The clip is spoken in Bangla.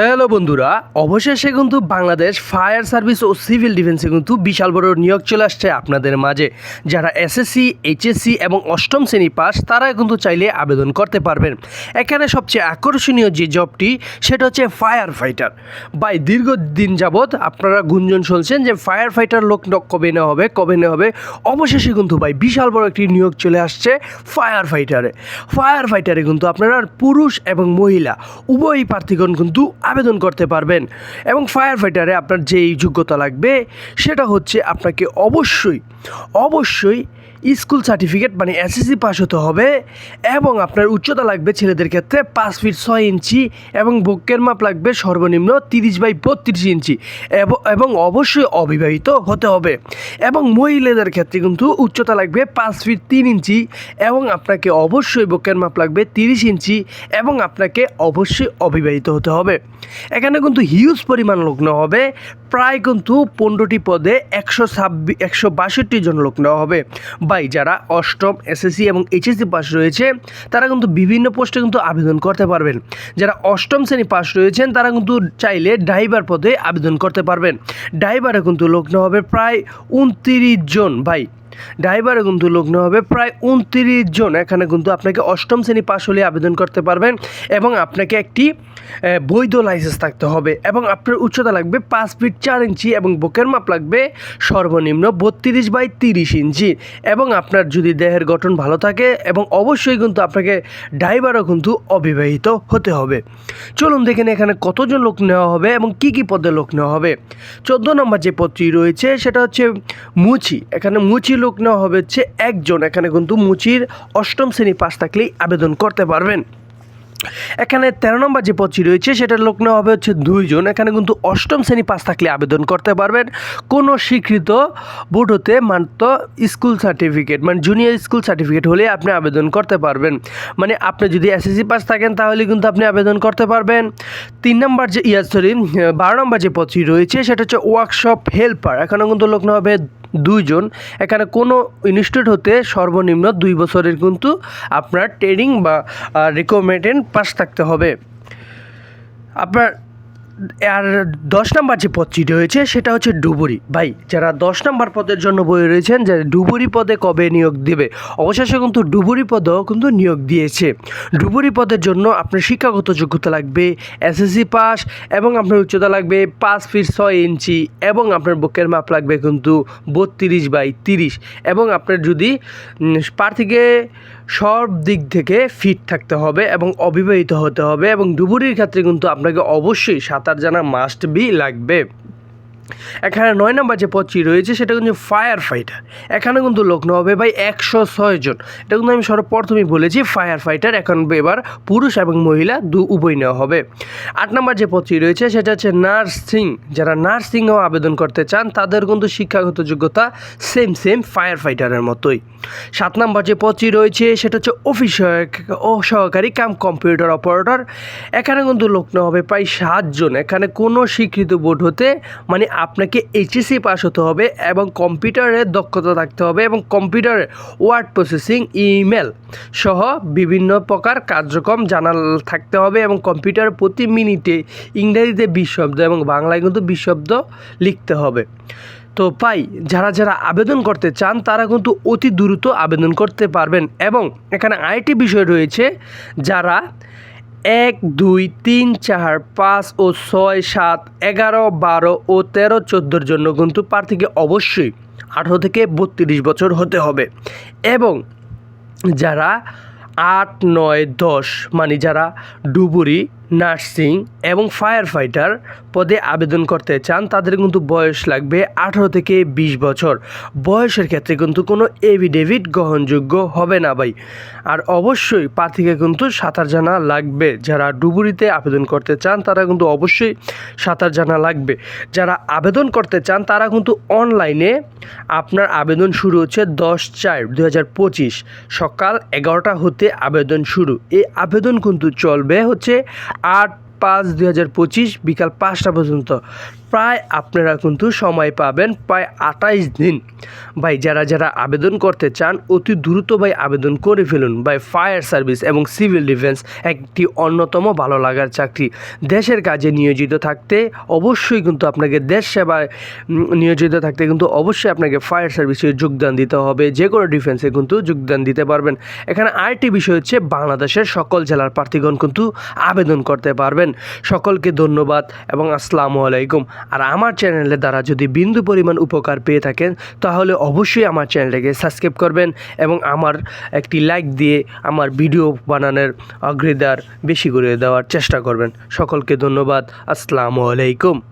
হ্যালো বন্ধুরা, অবশেষে কিন্তু বাংলাদেশ ফায়ার সার্ভিস ও সিভিল ডিফেন্সে কিন্তু বিশাল বড় নিয়োগ চলে আসছে আপনাদের মাঝে। যারা এসএসসি, এইচএসসি এবং অষ্টম শ্রেণি পাস তারা কিন্তু চাইলে আবেদন করতে পারবেন। এখানে সবচেয়ে আকর্ষণীয় যে জবটি, সেটা হচ্ছে ফায়ার ফাইটার। বাই দীর্ঘদিন যাবৎ আপনারা গুঞ্জন শুনছেন যে ফায়ার ফাইটার লোক কবে নেওয়া হবে, কবে নেওয়া হবে? অবশেষে কিন্তু ভাই বিশাল বড় একটি নিয়োগ চলে আসছে ফায়ার ফাইটারে। ফায়ার ফাইটারে কিন্তু আপনারা পুরুষ এবং মহিলা, উভয়ই প্রার্থীগণ কিন্তু আবেদন করতে পারবেন। এবং ফায়ার ফাইটারে আপনার যেই যোগ্যতা লাগবে, সেটা হচ্ছে আপনাকে অবশ্যই অবশ্যই স্কুল সার্টিফিকেট মানে এসএসসি পাস হতে হবে এবং আপনার উচ্চতা লাগবে ছেলেদের ক্ষেত্রে পাঁচ ফিট ছয় ইঞ্চি এবং বুকের মাপ লাগবে সর্বনিম্ন তিরিশ বাই বত্রিশ ইঞ্চি এবং অবশ্যই অবিবাহিত হতে হবে। এবং মহিলাদের ক্ষেত্রে কিন্তু উচ্চতা লাগবে পাঁচ ফিট তিন ইঞ্চি এবং আপনাকে অবশ্যই বুকের মাপ লাগবে তিরিশ ইঞ্চি এবং আপনাকে অবশ্যই অবিবাহিত হতে হবে। এখানে কিন্তু হিউজ পরিমাণ লোক হবে, প্রায় কিন্তু পনেরোটি পদে একশো ছাব্বিশ একশো বাষট্টি জন লোক নেওয়া হবে। বাই যারা অষ্টম এসএসসি এবং এইচএসসি পাস রয়েছে, তারা কিন্তু বিভিন্ন পোস্টে কিন্তু আবেদন করতে পারবেন। যারা অষ্টম শ্রেণি পাস রয়েছেন, তারা কিন্তু চাইলে ড্রাইভার পদে আবেদন করতে পারবেন। ড্রাইভারে কিন্তু লগ্ন হবে প্রায় উনত্রিশ জন ভাই। ড্রাইভারে কিন্তু নেওয়া হবে প্রায় উনত্রিশ জন। এখানে কিন্তু আপনাকে অষ্টম শ্রেণি পাশ হলে আবেদন করতে পারবেন এবং আপনাকে একটি বৈধ লাইসেন্স থাকতে হবে এবং আপনার উচ্চতা লাগবে পাঁচ ফিট চার ইঞ্চি এবং বুকের মাপ লাগবে সর্বনিম্ন বত্রিশ বাই তিরিশ ইঞ্চি। এবং আপনার যদি দেহের গঠন ভালো থাকে এবং অবশ্যই কিন্তু আপনাকে ড্রাইভারও কিন্তু অবিবাহিত হতে হবে। চলুন দেখেন এখানে কতজন লোক নেওয়া হবে এবং কি কি পদে লোক নেওয়া হবে। চোদ্দ নম্বর যে পদটি রয়েছে সেটা হচ্ছে মুচি। এখানে মুচি লোক নেওয়া হবে হচ্ছে একজন। এখানে কিন্তু মুচির অষ্টম শ্রেণি পাস থাকলেই আবেদন করতে পারবেন। এখানে তেরো নম্বর যে পদটি রয়েছে, সেটার লোক নেওয়া হবে হচ্ছে দুইজন। এখানে কিন্তু অষ্টম শ্রেণি পাস থাকলে আবেদন করতে পারবেন। কোনো স্বীকৃত বোর্ড হতে মাত্র স্কুল সার্টিফিকেট মানে জুনিয়র স্কুল সার্টিফিকেট হলে আপনি আবেদন করতে পারবেন। মানে আপনি যদি এসএসসি পাস থাকেন, তাহলে কিন্তু আপনি আবেদন করতে পারবেন। তিন নম্বর যে, ইয়া সরি বারো নম্বর যে পদটি রয়েছে, সেটা হচ্ছে ওয়ার্কশপ হেল্পার এখানে কিন্তু লোক নেওয়া হবে দুইজন। এখানে কোনো ইনস্টিটিউট হতে সর্বনিম্ন দুই বছরের কিন্তু আপনার ট্রেনিং বা রিকমেন্ডেড পাস থাকতে হবে। আপনার আর দশ নম্বর যে পদটি রয়েছে, সেটা হচ্ছে ডুবুরি। ভাই, যারা দশ নম্বর পদের জন্য বই রয়েছেন, যে ডুবুরি পদে কবে নিয়োগ দেবে? অবশেষে কিন্তু ডুবুরি পদেও কিন্তু নিয়োগ দিয়েছে। ডুবুরি পদের জন্য আপনার শিক্ষাগত যোগ্যতা লাগবে, এসএসসি পাস, এবং আপনার উচ্চতা লাগবে পাঁচ ফিট ছয় ইঞ্চি, এবং আপনার বুকের মাপ লাগবে কিন্তু বত্রিশ বাই তিরিশ। এবং আপনার যদি প্রার্থীকে সব দিক থেকে ফিট থাকতে হবে এবং অবিবাহিত হতে হবে এবং ডুবুরির ক্ষেত্রে কিন্তু আপনাকে অবশ্যই সাঁতার জানা মাস্ট বি লাগবে। এখানে নয় নম্বর যে পদটি রয়েছে, সেটা কিন্তু ফায়ার ফাইটার এখানে কিন্তু লোক হবে ভাই একশো ছয় জন। এটা কিন্তু আমি সর্বপ্রথমেই বলেছি ফায়ার ফাইটার এখন এবার পুরুষ এবং মহিলা দু উভয় নেওয়া হবে। আট নম্বর যে পদটি রয়েছে, সেটা হচ্ছে নার্সিং। যারা নার্সিংয়েও আবেদন করতে চান, তাদের কিন্তু শিক্ষাগত যোগ্যতা সেম সেম ফায়ার ফাইটারের মতোই। সাত নম্বর যে পদটি রয়েছে, সেটা হচ্ছে অফিস সহকারী কাম কম্পিউটার অপারেটর। এখানে কিন্তু লোক হবে প্রায় সাতজন এখানে কোনো স্বীকৃত বোর্ড হতে মানে আপনাকে এইচএসি পাস হতে হবে এবং কম্পিউটারের দক্ষতা থাকতে হবে এবং কম্পিউটারে ওয়ার্ড প্রসেসিং ইমেল সহ বিভিন্ন প্রকার কার্যক্রম জানা থাকতে হবে এবং কম্পিউটার প্রতি মিনিটে ইংরেজিতে বিশ শব্দ এবং বাংলায় কিন্তু বিশ শব্দ লিখতে হবে। তো পাই যারা যারা আবেদন করতে চান, তারা কিন্তু অতি দ্রুত আবেদন করতে পারবেন এবং এখানে আরেকটি বিষয় রয়েছে, যারা এক, দুই, তিন, চার, পাঁচ ও ছয়, সাত, এগারো, বারো ও তেরো, চোদ্দোর জন্য কিন্তু প্রার্থীকে অবশ্যই আঠেরো থেকে বত্রিশ বছর হতে হবে। এবং যারা আট, নয়, দশ মানে যারা ডুবুরি নার্সিং এবং ফায়ার ফাইটার পদে আবেদন করতে চান, তাদের কিন্তু বয়স লাগবে আঠারো থেকে বিশ বছর। বয়সের ক্ষেত্রে কিন্তু কোনো এভিডেভিট গ্রহণযোগ্য হবে না ভাই। আর অবশ্যই প্রার্থীকে কিন্তু সাঁতার জানা লাগবে। যারা ডুবুরিতে আবেদন করতে চান, তারা কিন্তু অবশ্যই সাঁতার জানা লাগবে। যারা আবেদন করতে চান, তারা কিন্তু অনলাইনে আপনার আবেদন শুরু হচ্ছে দশ চার দু সকাল এগারোটা হতে আবেদন শুরু। এই আবেদন কিন্তু চলবে হচ্ছে আট পাঁচ দুই হাজার পঁচিশ বিকাল পাঁচটা পর্যন্ত। প্রায় আপনারা কিন্তু সময় পাবেন প্রায় আঠাইশ দিন। ভাই, যারা যারা আবেদন করতে চান, অতি দ্রুত ভাই আবেদন করে ফেলুন। ভাই, ফায়ার সার্ভিস এবং সিভিল ডিফেন্স একটি অন্যতম ভালো লাগার চাকরি। দেশের কাজে নিয়োজিত থাকতে অবশ্যই কিন্তু আপনাকে দেশ সেবায় নিয়োজিত থাকতে কিন্তু অবশ্যই আপনাকে ফায়ার সার্ভিসে যোগদান দিতে হবে। যে কোনো ডিফেন্সে কিন্তু যোগদান দিতে পারবেন। এখানে আরেকটি বিষয় হচ্ছে বাংলাদেশের সকল জেলার প্রার্থীগণ কিন্তু আবেদন করতে পারবেন। সকলকে ধন্যবাদ এবং আসসালামু আলাইকুম। আর আমার চ্যানেলের দ্বারা যদি বিন্দু পরিমাণ উপকার পেয়ে থাকেন, তাহলে অবশ্যই আমার চ্যানেলটাকে সাবস্ক্রাইব করবেন এবং আমার একটি লাইক দিয়ে আমার ভিডিও বানানোর অগ্রাধিকার বেশি করে দেওয়ার চেষ্টা করবেন। সকলকে ধন্যবাদ। আসসালামু আলাইকুম।